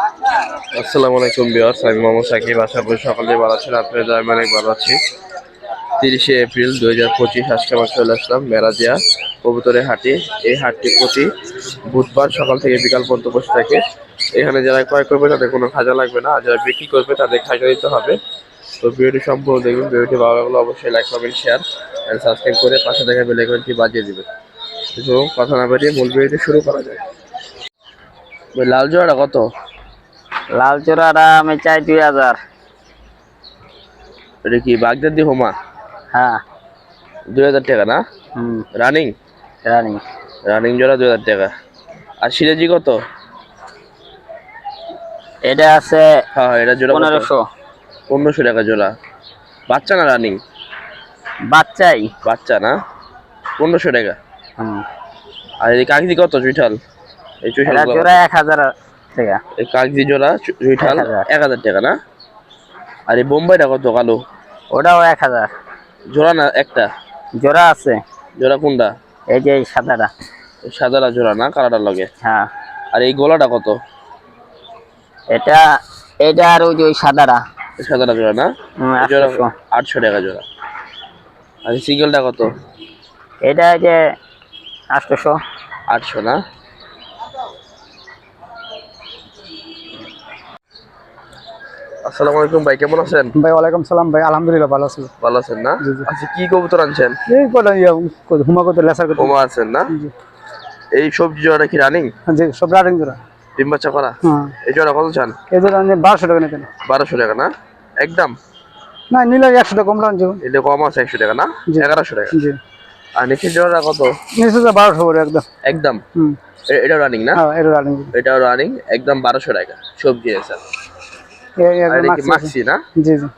আসসালামু আলাইকুম বিয়ার্স আমি মোহাম্মদ সাকিব। আশা করি সকালে ভালো আছেন। আপনার আমি অনেক ভালো আছি। তিরিশে এপ্রিল দুই হাজার পঁচিশ আজকে আমার চলে আসলাম মেরাদিয়া কবুতরের হাটে। এই হাটটি প্রতি বুধবার সকাল থেকে বিকাল পর্যন্ত বসে থাকে। এখানে যারা ক্রয় করবে, তাদের কোনো খাজা লাগবে না। আর যারা বিক্রি করবে, তাদের খাজা দিতে হবে। তো ভিডিওটি সম্পূর্ণ দেখবেন। ভিডিওটি ভালো লাগলে অবশ্যই like, comment share and subscribe করে পাশে দেখা বেলাইকনটি বাজিয়ে দিবেন। তো কথা না বাড়িয়ে মূল ভিডিওটি শুরু করা যায় লাল জোড়া কত? লাল চূড়াটা আমি চাই দুই হাজার। এটা কি বাগদাদি হোমা? হ্যাঁ। দুই হাজার টাকা না? হুম। রানিং? রানি। রানিং জোড়া দুই হাজার টাকা। আর সিরাজি কত? এটা আছে হ্যাঁ হ্যাঁ এটা জোড়া পনেরোশো। পনেরোশো টাকা জোড়া। বাচ্চা না রানিং? বাচ্চাই। বাচ্চা না? পনেরোশো টাকা। হুম। আর এই কাগজি কত? চুইঠাল? এই চুইঠাল জোড়া এক হাজার টাকা। এই কাগজি জোড়া এক হাজার। টাকা না? আর এই বোম্বাইটা কত কালো। ওটাও এক হাজার। জোড়া না একটা? জোড়া আছে। জোড়া কোনটা? এই যে সাদাটা। সাদাটা জোড়া না কালারটা লগে? হ্যাঁ। আর এই গলাটা কত? এটা এটা আর ওই যে ওই সাদাটা। সাদাটা জোড়া না? জোড়া আটশো টাকা জোড়া। আর সিঙ্গেলটা কত? এটা যে আটশোশো। আটশো না? আসসালামু আলাইকুম ভাই কেমন আছেন? ভাই ওয়ালাইকুম সালাম ভাই আলহামদুলিল্লাহ ভালো আছি। ভালো আছেন না? জি, জি। আচ্ছা কি কবুতর আনছেন? এই কটা ইয়া হুমা কত লেসার কত। ওমা আছেন না? এই সবজি জোড়াটা কি রানিং? জি সব রানিং জোড়া। ডিম বাচ্চা করা? হ্যাঁ। এই জোড়া কত চান? এই জোড়া আমি বারোশো টাকা নিতেন। বারোশো টাকা না? একদম? না নিলে একশো টাকা কম এটা কম আছে একশো টাকা না? এগারোশো টাকা। জি। আর কত? নিশ্চয় বারোশো করে একদম। একদম? হুম। রানিং না? হ্যাঁ এটা রানিং। রানিং একদম বারোশো টাকা। সবজি আছে। এটা মাক্সি না? জি জি।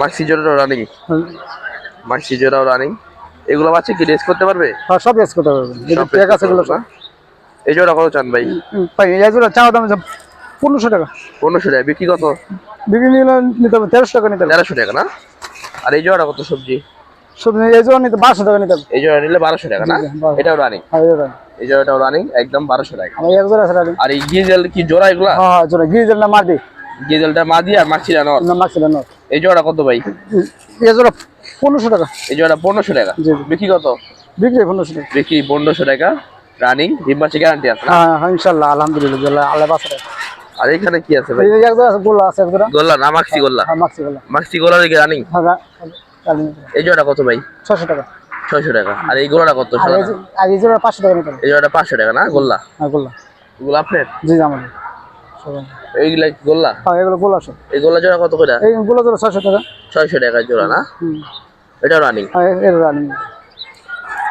মাক্সি জোড়াটাও রানিং মাক্সি জোড়াও রানিং এগুলো বাচ্চা কি রেস করতে পারবে? হ্যাঁ সব এস করতে পারবেন এই race আছে এগুলো পারবে? এই জোড়া কত চান ভাই? ভাই এই জোড়া চাওয়া দাম পনেরোশো টাকা। পনেরোশো টাকা। বিক্রি কত? বিক্রি নিলে নিতে হবে তেরোশো টাকা নিতে হবে। তেরোশো টাকা না? আর এই জোড়া কত সবজি? সব এই জোড়া নিতে বারোশো টাকা নিতে হবে। এই জোড়া নিলে বারোশো টাকা না। এটাও রানিং হ্যাঁ এই জোড়া। জোড়াটাও রানিং একদম বারোশো টাকা। আর এই গিজেল কি জোড়া এগুলা? হ্যাঁ হ্যাঁ জোড়া। গিয়ে না মারবি গিজেলটা মা দিয়ে আর মাছিরা নর। না মারছিল না এই জোড়া কত ভাই? এই জোড়া পনেরোশো টাকা। এই জোড়া পনেরোশো টাকা। জি, জি। বিক্রি কত? বিক্রি পনেরোশো টাকা। বিক্রি পনেরোশো টাকা। রানিং ডিম মাছি গ্যারান্টি আছে হ্যাঁ হ্যাঁ ইনশাল্লাহ আলহামদুলিল্লাহ আল্লাহ বাসা আর এখানে কি আছে ভাই? এই এক জোড়া আছে গোল্লা আছে এক জোড়া গোল্লা না মাক্সি গোল্লা? হ্যাঁ মাক্সি গোল্লা। মাক্সি গোল্লা দিকে রানিং? হ্যাঁ। এই জোড়া কত ভাই? ছশো টাকা। ছয়শো টাকা। আর এই গোলাটা কত? আর এই জোড়া পাঁচশো টাকা নিতে হবে এই জোড়াটা পাঁচশো টাকা না গোল্লা? হ্যাঁ গোল্লা। এগুলো আপনার জি আমাদের। এইগুলা গোল্লা? হ্যাঁ এগুলো গোল্লা সব। এই গোল্লা জোড়া কত করে? এই গোল্লা জোড়া ছশো টাকা। ছয়শো টাকা জোড়া না? এটা রানিং হ্যাঁ এ- এর রানিং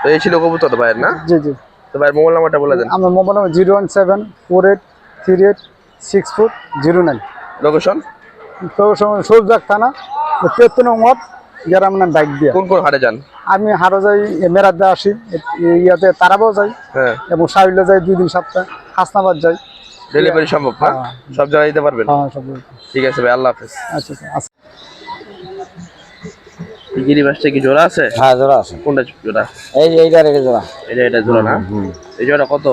তো এই ছিল কবুতর ভাইয়ের না? জি জি। তো ভাইয়ের মোবাইল নাম্বারটা বলে দেন। আমার mobile number zero one seven four eight three eight six four zero nine. Location থানা তেত্তর নম্বর গ্রাম নাম বাইক দিয়া কোন কোন হাটে যান? আমি হারো যাই মেরাদে আসি ইয়াতে তারাবাও যাই হ্যাঁ। এবং সাহিলে যাই দুই দিন সপ্তাহে হাসনাবাদ যাই। ডেলিভারি সম্ভব না? হ্যাঁ। সব জায়গায় দিতে পারবেন? হ্যাঁ সব ঠিক আছে ভাই আল্লাহ হাফেজ। আচ্ছা আচ্ছা আচ্ছা। গিরি মাছটা কি জোড়া আছে? হ্যাঁ জোড়া আছে। কোনটা জোড়া? এই যে এইটার এটা জোড়া। এটা এটা জোড়া না? এই জোড়া কত?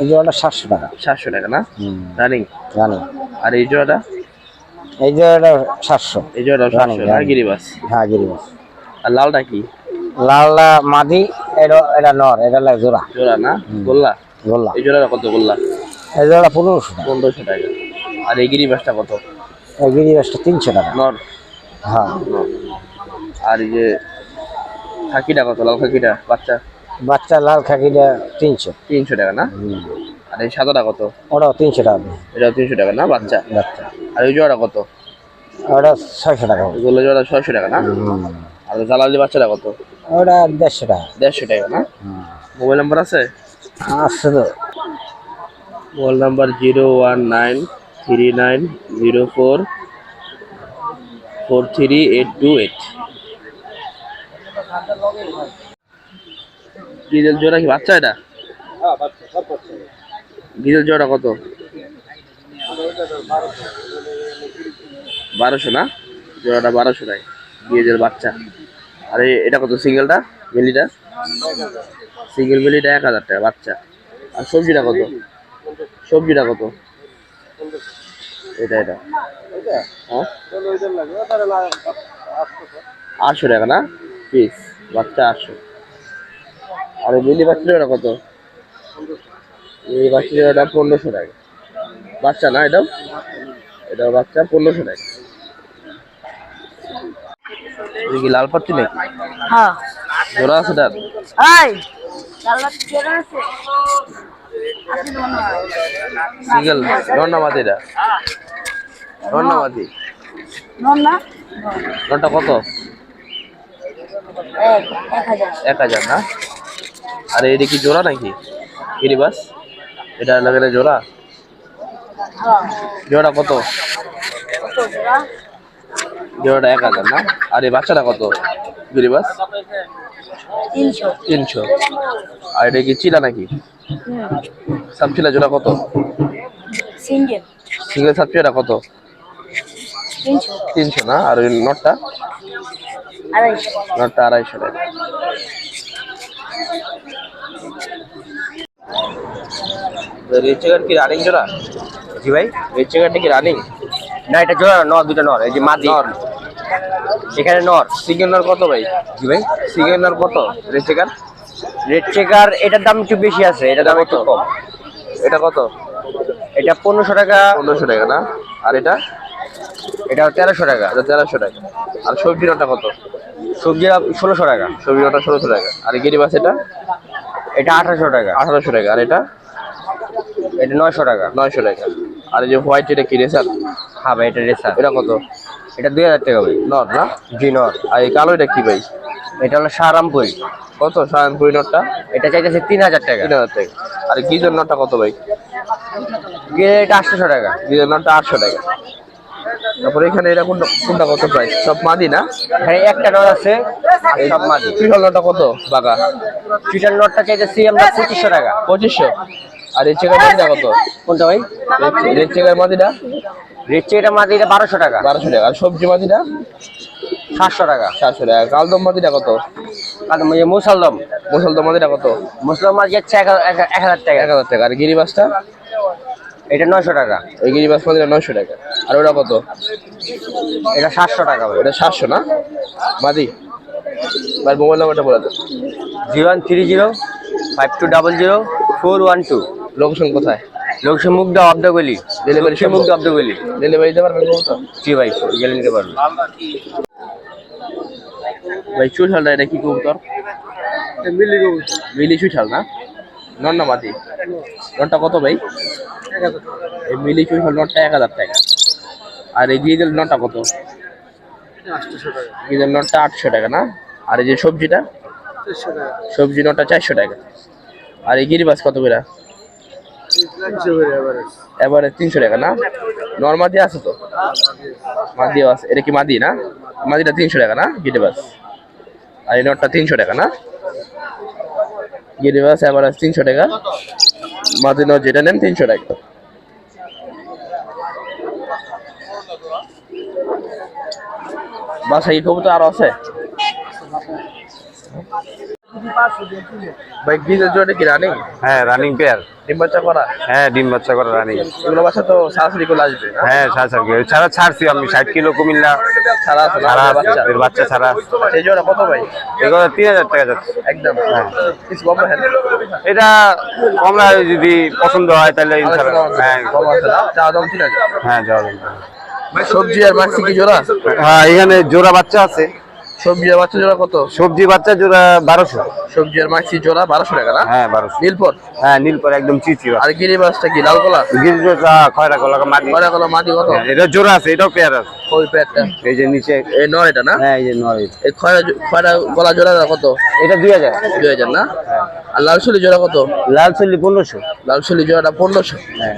এই জোড়াটা সাতশো টাকা। সাতশো টাকা না? রানিং? আর এই জোড়াটা? এই জোড়াটা সাতশো। এই সাতশো হ্যাঁ গিরিবাস। আর লালটা কি? লালটা মাদি এটা এটা নর এটা লাগে জোড়া। জোড়া না? গোল্লা? গোল্লা। এই জোড়াটা কত গোল্লা? এই জোড়া পনেরোশো টাকা। পনেরোশো টাকা। আর এই গিরিবাসটা কত? এই গিরিবাসটা তিনশো টাকা। নর? হ্যাঁ। আর এই যে খাকিটা কত? লাল খাকিটা? বাচ্চা? বাচ্চা লাল খাকিটা তিনশো। তিনশো টাকা না? আর এই সাদাটা কত? ওটাও তিনশো টাকা। দিয়ে এটা তিনশো টাকা না? বাচ্চা? বাচ্চা। আর ওই জোড়া কত? ওটা ছয়শো টাকা। ওগুলো জোড়া ছয়শো টাকা না? আর জালালি বাচ্চাটা কত? ওটা দেড়শো টাকা। দেড়শো টাকা না? মোবাইল নাম্বার আছে? আসছে তো। Mobile number zero one nine three nine zero four four three eight two eight. Diesel জোড়া কি বাচ্চা এটা? ডিজেল জোড়া কত? বারোশো না? জোড়াটা বারোশো টাকা ডিজেল বাচ্চা। আরে এটা কত সিঙ্গেলটা? মিলিটা সিঙ্গেল মিলিটা এক হাজার টাকা বাচ্চা। আর সবজিটা কত? সবজিটা কত? এটা এটা। হ্যাঁ? আটশো টাকা না? পিস। বাচ্চা আটশো। আর মিলি বাচ্চাটা কত? মিলি বাচ্চাটা পনেরোশো টাকা। বাচ্চা না এটাও? এটা বাচ্চা পনেরোশো টাকা। কি লাল পাচ্ছি নাকি? হ্যাঁ। জোড়া আছে তার? আছে। সিঙ্গেল নন্না মাদি এটা নন্না মাদি। নন না কত? এক হাজার। না? আরে এটা কি জোড়া নাকি? গিরিবাস এটা লাগালে জোড়া? হ্যাঁ। জোড়া কত? কত জোড়াটা এক হাজার না? আর এই বাচ্চাটা কত? গিরিবাস তিনশো। তিনশো। আর এটা কি চিলা নাকি? সাবচিলা জোড়া কত? সিঙ্গেল। সিঙ্গেল কত? তিনশো। না? আর ওই নটটা? আড়াইশো। নটটা আড়াইশো টাকা। কি রানিং জোড়া? জি ভাই। কি রানিং না এটা জোড়া নর দুটো নর এই যে মাদি নর। এখানে নর। সিঙ্গেল নর কত ভাই? জি ভাই। সিঙ্গেল নর কত রেড চেকার? রেড চেকার এটার দাম একটু বেশি আছে এটার দাম একটু কম। এটা কত? এটা পনেরোশো টাকা। পনেরোশো টাকা না? আর এটা? এটা তেরোশো টাকা। এটা তেরোশো টাকা। আর সবজি নটা কত? সবজি ষোলোশো টাকা। সবজি নটা ষোলোশো টাকা। আর গিরিবাস এটা? এটা আঠারোশো টাকা। আঠারোশো টাকা। আর এটা? এটা নয়শো টাকা। নয়শো টাকা। আর এই যে হোয়াইট এটা কি রেসার? হ্যাঁ ভাই এটা রেসার। এটা কত? এটা দুই হাজার টাকা ভাই। নট না? জি নর আর এই কালো এটা কি ভাই? এটা হলো সারামপুরি কত সায়নপুরি নটটা? এটা চাইতেছে তিন হাজার টাকা। তিন হাজার টাকা। আর গিজের নটটা কত ভাই? গিয়ে এটা আটশোশো টাকা। গিজের নটটা আটশো টাকা। তারপরে এখানে এটা কোনটা কোনটা কত প্রাইস সব মাদি না? এখানে একটা নর আছে সব মাদি। ত্রিশাল নটটা কত? বাগা টুইটার নটটা চাইতেছি আমরা পঁচিশশো টাকা। পঁচিশশো। আর এই চেকার মাদিটা কত? কোনটা ভাই? রেড চেকার মাদিটা? রেড চেকটা মাদি এটা বারোশো টাকা। বারোশো টাকা। আর সবজি মাদিটা সাতশো টাকা। সাতশো টাকা। কালদম মাদিটা কত? আর এই মুসালদম। মুসলদম মাদিটা কত? মুসলমান মাছ যাচ্ছে এক হাজার- এক- এক হাজার টাকা। এক হাজার টাকা। আর গিরিবাসটা? এটা নয়শো টাকা। ওই গিরিবাস মাদিটা নয়শো টাকা। আর ওটা কত? এটা সাতশো টাকা ওটা সাতশো না? মাদি ভাই মোবাইল নাম্বারটা বলে দেন zero one three zero five two double zero four one two. Location কোথায়? লোকসে মুগ্ধা অব্দগলি Delivery লোকসে মুগ্ধা অব্দগলি ডেলিভারি দিতে পারবেন তো জি ভাই গেলে নিতে পারবেন ভাই চুইঠালটা এটা কি কবুতর। মিলি চুইঠাল না? নন না মাদি ননটা কত ভাই? এই মিলি চুইঠাল নটটা এক হাজার টাকা। আর এই ডিজেল নটটা কত? ডিজেল নটটা আটশো টাকা না? আর এই যে সবজিটা? সবজি নটটা চারশো টাকা। আর এই গিরিবাস কত করে? এবারে তিনশো টাকা, না? নর্মাদি আছে তো? মাদিও আছে। এটা কি মাদি, না? মাদিটা তিনশো টাকা, না? গিরিবাস আর এই নটটা তিনশো টাকা, না? গিরিবাস এভারেজ তিনশো টাকা। মাদি নট যেটা নেন, তিনশো টাকা। বাসা এই কবুতর আরও আছে? ভাই কি রানিং হ্যাঁ রানিং পেয়ার ডিম বাচ্চা করা? হ্যাঁ ডিম বাচ্চা করা রানিং এগুলো বাচ্চা তো সরাসরি করে আসবে। হ্যাঁ ছাড় ছাড় ছাড়া ছাড়ছি আমি ষাট কিলো কুমিল্লা। ছাড়া ছাড়া বাচ্চা। এর বাচ্চা ছাড়া। সেই কত ভাই? এগুলো তিন হাজার টাকা যাচ্ছে। একদম। কিছু কম রাখেন এটা কমলা যদি পছন্দ হয় তাহলে ইনশাল্লাহ। হ্যাঁ কম আছে। চা দাম তিন হাজার। হ্যাঁ যাওয়া সবজি আর মাছি কি জোড়া? হ্যাঁ এখানে জোড়া বাচ্চা আছে। সবজি আর বাচ্চা জোড়া কত? সবজি বাচ্চা জোড়া বারোশো। সবজি আর মাছি জোড়া বারোশো টাকা না? হ্যাঁ বারোশো। নীলপর হ্যাঁ নীলপর একদম চিচি আর গিরি মাছটা কি লাল কলা? গিরিজোটা খয়রা কলা মাটি। কলা কলা মাটি কত? হ্যাঁ, এটা জোড়া আছে এটাও পেয়ার আছে। ওই প্যাটটা এই যে নিচে। এই নয় এটা না? হ্যাঁ এই যে নয় এই খয়রা খয়রা গলা জোড়া কত? এটা দুই হাজার। দুই হাজার না? আর লাল চুলি জোড়া কত? লাল চল্লি পনেরোশো। লাল চুলি জোড়াটা পনেরোশো। হ্যাঁ।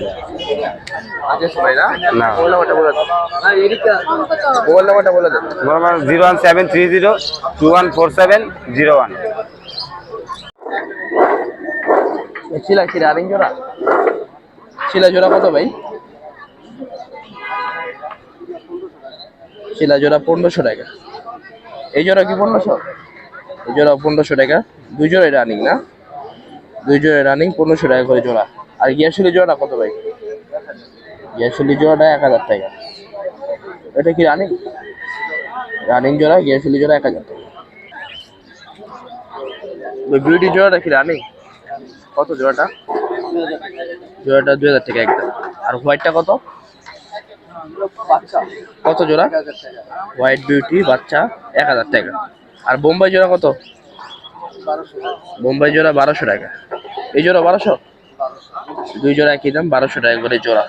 ভাই না না। মোবাইল নাম্বারটা বলে দেন মোবাইল নাম্বারটা বলে দেন আমার zero one seven three zero two one four seven zero one. শিলা কি রানিং জোড়া। শিলা জোড়া কত ভাই? শিলা জোড়া পনেরোশো টাকা। এই জোড়া কি পনেরোশো? এই জোড়া পনেরোশো টাকা। দুই জোড়াই রানিং না? দুই জোড়াই রানিং পনেরোশো টাকা করে জোড়া। আর গিয়াশুলি জোড়া কত ভাই? গ্যাসলি জোড়াটা এক হাজার টাকা। এটা কি রানিং রানিং জোড়া গ্যাসলি জোড়া এক হাজার টাকা। বিউটি জোড়াটা কি রানিং কত জোড়াটা? জোড়াটা দুই হাজার টাকা একদম। আর হোয়াইটটা কত? কত জোড়া? হোয়াইট বিউটি বাচ্চা এক হাজার টাকা। আর বোম্বাই জোড়া কত? বোম্বাই জোড়া বারোশো টাকা। এই জোড়া বারোশো? দুই জোড়া একই দাম, বারোশো টাকা করে জোড়া।